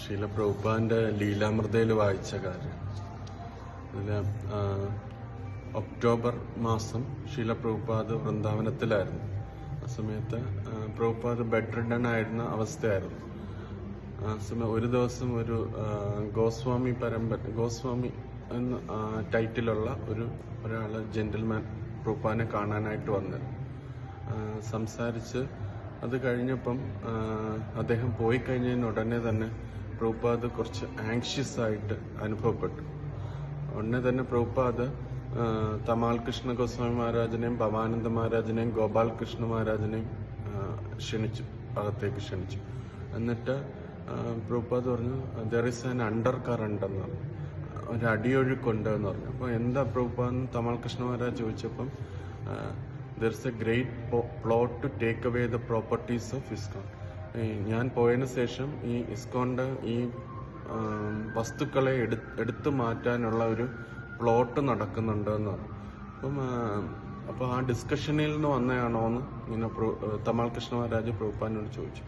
ശീല പ്രഭുപാന്റെ ലീലാമൃതയിൽ വായിച്ച കാര്യം. ഒക്ടോബർ മാസം ശീല പ്രഭുപാദ് വൃന്ദാവനത്തിലായിരുന്നു. ആ സമയത്ത് പ്രഭുപാദ് ബെഡ് റിഡൺ ആയിരുന്ന അവസ്ഥയായിരുന്നു. ആ സമയം ഒരു ദിവസം ഒരു ഗോസ്വാമി പരമ്പര ഗോസ്വാമി എന്ന ടൈറ്റിലുള്ള ഒരു ഒരാൾ ജെന്റിൽമാൻ പ്രഭുപാനെ കാണാനായിട്ട് വന്നിരുന്നു സംസാരിച്ച് അത് കഴിഞ്ഞപ്പം അദ്ദേഹം പോയി കഴിഞ്ഞതിന് ഉടനെ തന്നെ പ്രഭുപാദ് കുറച്ച് ആങ്ഷ്യസ് ആയിട്ട് അനുഭവപ്പെട്ടു. ഉടനെ തന്നെ പ്രഭുപാദ് തമാൽ കൃഷ്ണ ഗോസ്വാമി മഹാരാജനെയും ഭവാനന്ദ മഹാരാജനെയും ഗോപാൽ കൃഷ്ണ മഹാരാജനെയും ക്ഷണിച്ചു അകത്തേക്ക് ക്ഷണിച്ചു. എന്നിട്ട് പ്രഭുപാദ് പറഞ്ഞു there is an undercurrent എന്ന് പറഞ്ഞു. ഒരു അടിയൊഴുക്കുണ്ട് എന്ന് പറഞ്ഞു. അപ്പോൾ എന്താ പ്രഭുപാദ് തമാൽ കൃഷ്ണ മഹാരാജ് ചോദിച്ചപ്പം there is a great plot to take away the properties of ISKCON ഞാൻ പോയതിന് ശേഷം ഈ ഇസ്കോണ്ട് ഈ വസ്തുക്കളെ എടു എടുത്തു മാറ്റാനുള്ള ഒരു പ്ലോട്ട് നടക്കുന്നുണ്ട് എന്ന് അപ്പം അപ്പോൾ ആ ഡിസ്കഷനിൽ നിന്ന് വന്നതാണോ എന്ന് ഇങ്ങനെ പ്രൂ തമാൽ കൃഷ്ണ മഹാരാജ് പ്രഭുപ്പാനോട് ചോദിച്ചു.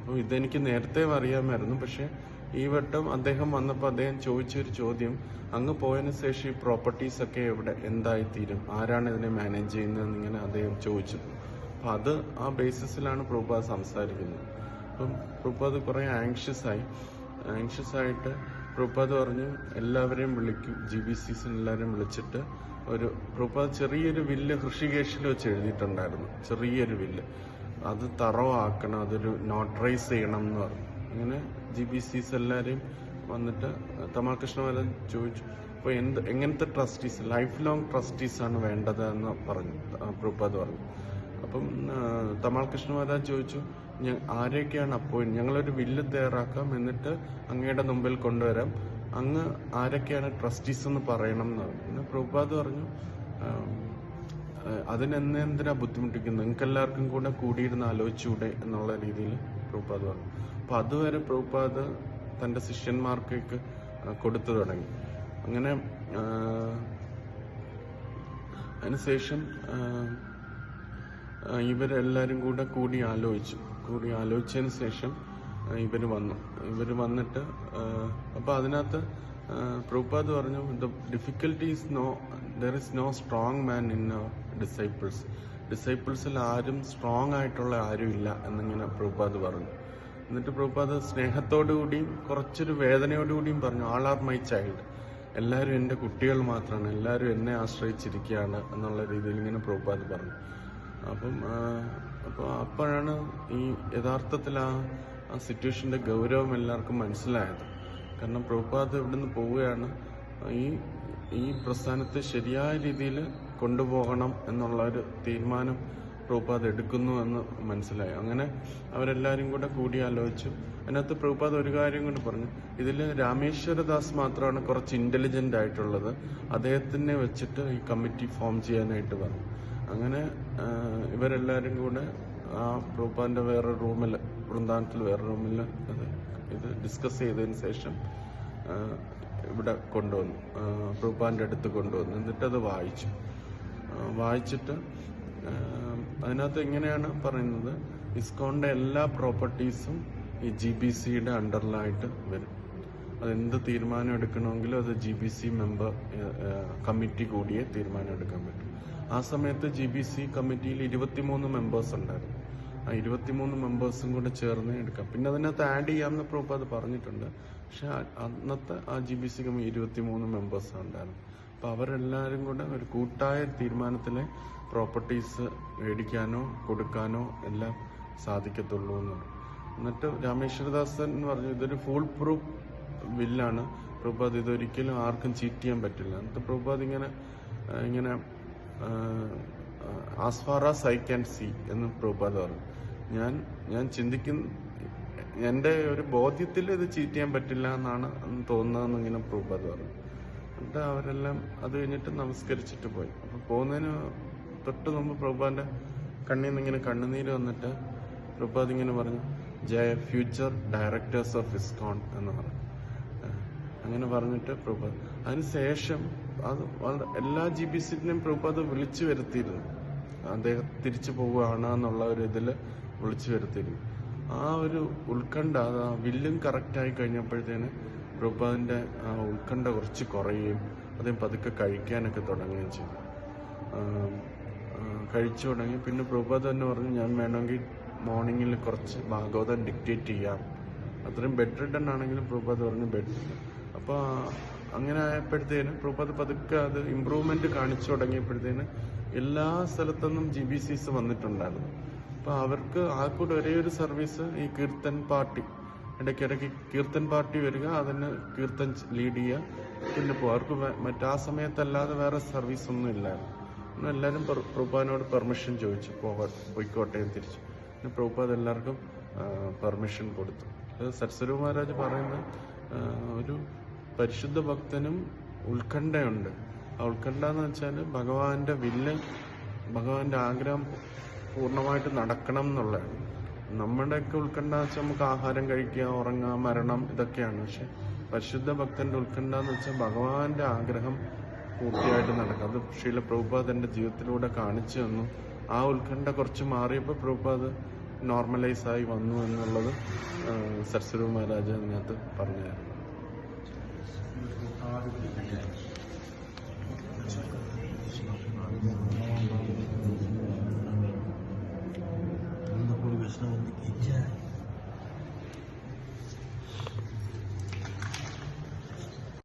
അപ്പോൾ ഇതെനിക്ക് നേരത്തെ അറിയാമായിരുന്നു പക്ഷേ ഈ വട്ടം അദ്ദേഹം വന്നപ്പോൾ അദ്ദേഹം ചോദിച്ചൊരു ചോദ്യം. അങ്ങ് പോയതിന് ശേഷം ഈ പ്രോപ്പർട്ടീസ് ഒക്കെ എവിടെ എന്തായിത്തീരും? ആരാണ് ഇതിനെ മാനേജ് ചെയ്യുന്നതെന്ന് ഇങ്ങനെ അദ്ദേഹം ചോദിച്ചു. അപ്പോൾ അത് ആ ബേസിസിലാണ് പ്രഭുപാദ് സംസാരിക്കുന്നത്. അപ്പം ആങ്ഷ്യസ് ആയി. ആങ്ഷ്യസ് ആയിട്ട് പ്രഭുപാദ് പറഞ്ഞു എല്ലാവരെയും വിളിക്കും. ജി ബി സിസ് എല്ലാവരെയും വിളിച്ചിട്ട് ഒരു പ്രഭുപാദ് ചെറിയൊരു വില്ല് ഹൃഷികേശിൽ വെച്ച് എഴുതിയിട്ടുണ്ടായിരുന്നു. ചെറിയൊരു വില്ല്. അത് തറവാക്കണം അതൊരു നോട്ടറൈസ് ചെയ്യണം എന്ന് പറഞ്ഞു. അങ്ങനെ ജി ബി സിസ് എല്ലാവരെയും വന്നിട്ട് തമാൽ കൃഷ്ണമാരൻ ചോദിച്ചു അപ്പോൾ എന്ത് എങ്ങനത്തെ ട്രസ്റ്റീസ് ലൈഫ് ലോങ് ട്രസ്റ്റീസ് ആണ് വേണ്ടത് എന്ന് പറഞ്ഞു പ്രഭാത് പറഞ്ഞു. അപ്പം തമാൽ കൃഷ്ണ ചോദിച്ചു "ഞ- ആരെയൊക്കെയാണ് അപ്പോയിന്റ് ഞങ്ങളൊരു വില്ല് തയ്യാറാക്കാം എന്നിട്ട് അങ്ങയുടെ മുമ്പിൽ കൊണ്ടുവരാം. അങ്ങ് ആരൊക്കെയാണ് ട്രസ്റ്റീസ് എന്ന് പറയണം എന്ന് പറഞ്ഞു. പ്രഭുപാദ് പറഞ്ഞു അതിനെന്തിനാ ബുദ്ധിമുട്ടിക്കുന്നത്? നിങ്ങൾക്ക് എല്ലാവർക്കും കൂടെ കൂടിയിരുന്ന് ആലോചിച്ചൂടെ എന്നുള്ള രീതിയിൽ പ്രഭുപാദ് പറഞ്ഞു. അപ്പൊ അതുവരെ പ്രഭുപാദ് തന്റെ ശിഷ്യന്മാർക്കൊക്കെ കൊടുത്തു തുടങ്ങി. അങ്ങനെ അതിനുശേഷം ഇവരെല്ലാരും കൂടെ കൂടി ആലോചിച്ചു. കൂടി ആലോചിച്ചതിന് ശേഷം ഇവർ വന്നു. ഇവർ വന്നിട്ട് അപ്പോൾ അപ്പൊ അതിനകത്ത് ആ, പ്രഭുപാദ് പറഞ്ഞു the difficulties no there is no strong man in disciples ഡിസൈപ്പിൾസിൽ ആരും സ്ട്രോങ് ആയിട്ടുള്ള ആരും ഇല്ല എന്നിങ്ങനെ പ്രഭുപാദ് പറഞ്ഞു. എന്നിട്ട് പ്രഭുപാദ് സ്നേഹത്തോടു കൂടിയും കുറച്ചൊരു വേദനയോടു കൂടിയും പറഞ്ഞു ആൾ ആർ മൈ ചൈൽഡ് എല്ലാവരും എന്റെ കുട്ടികൾ മാത്രമാണ് എല്ലാവരും എന്നെ ആശ്രയിച്ചിരിക്കുകയാണ് എന്നുള്ള രീതിയിൽ ഇങ്ങനെ പ്രഭുപാദ് പറഞ്ഞു. അപ്പം അപ്പോൾ അപ്പോഴാണ് ഈ യഥാർത്ഥത്തിൽ ആ ആ സിറ്റുവേഷന്റെ ഗൗരവം എല്ലാവർക്കും മനസ്സിലായത്. കാരണം പ്രഭുപാദ് ഇവിടുന്ന് പോവുകയാണ്. ഈ ഈ പ്രസ്ഥാനത്തെ ശരിയായ രീതിയിൽ കൊണ്ടുപോകണം എന്നുള്ള ഒരു തീരുമാനം പ്രഭുപാദ് എടുക്കുന്നു എന്ന് മനസ്സിലായി. അങ്ങനെ അവരെല്ലാവരും കൂടെ കൂടിയാലോചിച്ചു അതിനകത്ത് പ്രഭുപാദ് ഒരു കാര്യം കൊണ്ട് പറഞ്ഞു. ഇതിൽ രാമേശ്വരദാസ് മാത്രമാണ് കുറച്ച് ഇന്റലിജന്റ് ആയിട്ടുള്ളത്. അദ്ദേഹത്തിനെ വെച്ചിട്ട് ഈ കമ്മിറ്റി ഫോം ചെയ്യാനായിട്ട് പറഞ്ഞു അങ്ങനെ ഇവരെല്ലാവരും കൂടെ ആ ഗ്രൂപ്പാന്റെ വേറെ റൂമിൽ വൃന്ദാവനത്തിൽ വേറെ റൂമിൽ അത് ഇത് ഡിസ്കസ് ചെയ്തതിന് ശേഷം ഇവിടെ കൊണ്ടുവന്നു. ഗ്രൂപ്പാന്റെ അടുത്ത് കൊണ്ടുവന്നു. എന്നിട്ട് അത് വായിച്ചു വായിച്ചിട്ട് അതിനകത്ത് എങ്ങനെയാണ് പറയുന്നത്? ഇസ്കോണിന്റെ എല്ലാ പ്രോപ്പർട്ടീസും ഈ ജി ബി സിയുടെ അണ്ടറിലായിട്ട് വരും. അതെന്ത് തീരുമാനം എടുക്കണമെങ്കിലും അത് G B C member committee കൂടിയേ തീരുമാനം എടുക്കാൻ പറ്റും. ആ സമയത്ത് ജി ബി സി കമ്മിറ്റിയിൽ ഇരുപത്തിമൂന്ന് മെമ്പേഴ്സ് ഉണ്ടായിരുന്നു. ആ ഇരുപത്തിമൂന്ന് മെമ്പേഴ്സും കൂടെ ചേർന്ന് എടുക്കാം. പിന്നെ അതിനകത്ത് ആഡ് ചെയ്യാമെന്ന് പ്രൂഫ് അത് പറഞ്ഞിട്ടുണ്ട്. പക്ഷെ അന്നത്തെ ആ ജി ബി സി കമ്മി ഇരുപത്തിമൂന്ന് മെമ്പേഴ്സ് ഉണ്ടായിരുന്നു അപ്പൊ അവരെല്ലാവരും കൂടെ ഒരു കൂട്ടായ തീരുമാനത്തിലെ പ്രോപ്പർട്ടീസ് മേടിക്കാനോ കൊടുക്കാനോ എല്ലാം സാധിക്കത്തുള്ളൂ എന്ന് എന്നിട്ട് രാമേശ്വരദാസൻ എന്ന് പറഞ്ഞു ഇതൊരു ഫുൾ പ്രൂഫ് ബില്ലാണ് പ്രഭുപാദ് ഇതൊരിക്കലും ആർക്കും ചീറ്റ് ചെയ്യാൻ പറ്റില്ല. എന്നിട്ട് പ്രഭുപാദ് ഇങ്ങനെ ഇങ്ങനെ as far as I can see എന്ന് പ്രഭുപാദ പറഞ്ഞു. ഞാൻ ഞാൻ ചിന്തിക്കുന്ന എന്റെ ഒരു ബോധ്യത്തിൽ ഇത് ചീറ്റ് ചെയ്യാൻ പറ്റില്ല എന്നാണ് തോന്നുന്നതെന്ന് ഇങ്ങനെ പ്രഭുപാദ പറഞ്ഞു. എന്നിട്ട് അവരെല്ലാം അത് കഴിഞ്ഞിട്ട് നമസ്കരിച്ചിട്ട് പോയി. അപ്പൊ പോകുന്നതിന് തൊട്ട് മുമ്പ് പ്രഭുപാന്റെ കണ്ണിൽ നിന്ന് ഇങ്ങനെ കണ്ണുനീര് വന്നിട്ട് പ്രഭുപാദ് ഇങ്ങനെ പറഞ്ഞു ജയ ഫ്യൂച്ചർ ഡയറക്ടേഴ്സ് ഓഫ് ഇസ്കോൺ എന്ന് പറഞ്ഞു. അങ്ങനെ പറഞ്ഞിട്ട് പ്രഭുപാദ് അതിനുശേഷം അത് എല്ലാ ജി ബി സിറ്റിനെയും പ്രഭുപാദ് വിളിച്ചു വരുത്തിയിരുന്നു. അദ്ദേഹം തിരിച്ചു പോവുകയാണ് എന്നുള്ള ഒരു ഇതിൽ വിളിച്ചു വരുത്തിയിരുന്നു. ആ ഒരു ഉത്കണ്ഠ അത് ആ വില്ലും കറക്റ്റായി കഴിഞ്ഞപ്പോഴത്തേന് പ്രഭുപാദിന്റെ ആ ഉത്കണ്ഠ കുറച്ച് കുറയുകയും അദ്ദേഹം പതുക്കെ കഴിക്കാനൊക്കെ തുടങ്ങുകയും ചെയ്തു. കഴിച്ചു തുടങ്ങി. പിന്നെ പ്രഭുപാദ് തന്നെ പറഞ്ഞു ഞാൻ വേണമെങ്കിൽ മോർണിംഗിൽ കുറച്ച് ഭാഗവതം ഡിക്റ്റേറ്റ് ചെയ്യാം. അത്രയും ബെഡ് റിട്ടൺ ആണെങ്കിലും പ്രഭുപാദ് പറഞ്ഞു ബെഡ് അപ്പോൾ അങ്ങനെ ആയപ്പോഴത്തേന് പ്രഭാത് പതുക്കെ അത് ഇമ്പ്രൂവ്മെന്റ് കാണിച്ചു തുടങ്ങിയപ്പോഴത്തേന് എല്ലാ സ്ഥലത്തുനിന്നും ജി ബി സിസ് വന്നിട്ടുണ്ടായിരുന്നു. അപ്പോൾ അവർക്ക് ആർക്കൂടെ ഒരേ ഒരു സർവീസ് ഈ കീർത്തൻ പാർട്ടി. ഇടയ്ക്കിടയ്ക്ക് കീർത്തൻ പാർട്ടി വരിക അതിന് കീർത്തൻ ലീഡ് ചെയ്യുക പിന്നെ പോകും അവർക്ക് മറ്റാ സമയത്തല്ലാതെ വേറെ സർവീസ് ഒന്നും ഇല്ലായിരുന്നു. എല്ലാവരും പ്രഭുപാദിനോട് പെർമിഷൻ ചോദിച്ചു പോകാൻ പോയിക്കോട്ടെ തിരിച്ചു. പിന്നെ പ്രഭുപാദ് എല്ലാവർക്കും പെർമിഷൻ കൊടുത്തു. അത് സരസ്വരൂ മഹാരാജ് പറയുന്ന ഒരു പരിശുദ്ധ ഭക്തനും ഉത്കണ്ഠയുണ്ട്. ആ ഉത്കണ്ഠ എന്ന് വെച്ചാൽ ഭഗവാന്റെ വില്ല് ഭഗവാന്റെ ആഗ്രഹം പൂർണമായിട്ട് നടക്കണം എന്നുള്ളതാണ്. നമ്മുടെയൊക്കെ ഉത്കണ്ഠ വെച്ചാൽ നമുക്ക് ആഹാരം കഴിക്കുക ഉറങ്ങുക മരണം ഇതൊക്കെയാണ്. പക്ഷെ പരിശുദ്ധ ഭക്തന്റെ ഉത്കണ്ഠ എന്ന് വെച്ചാൽ ഭഗവാന്റെ ആഗ്രഹം പൂർത്തിയായിട്ട് നടക്കും അത് ശീല പ്രഭുപാദ് എന്റെ ജീവിതത്തിലൂടെ കാണിച്ചു തന്നു. ആ ഉത്കണ്ഠ കുറച്ച് മാറിയപ്പോൾ പ്രഭുപാദ് നോർമലൈസ് ആയി വന്നു എന്നുള്ളത് സരസ്വതി മഹാരാജ് അതിനകത്ത് പറഞ്ഞായിരുന്നു. أراد بالحياة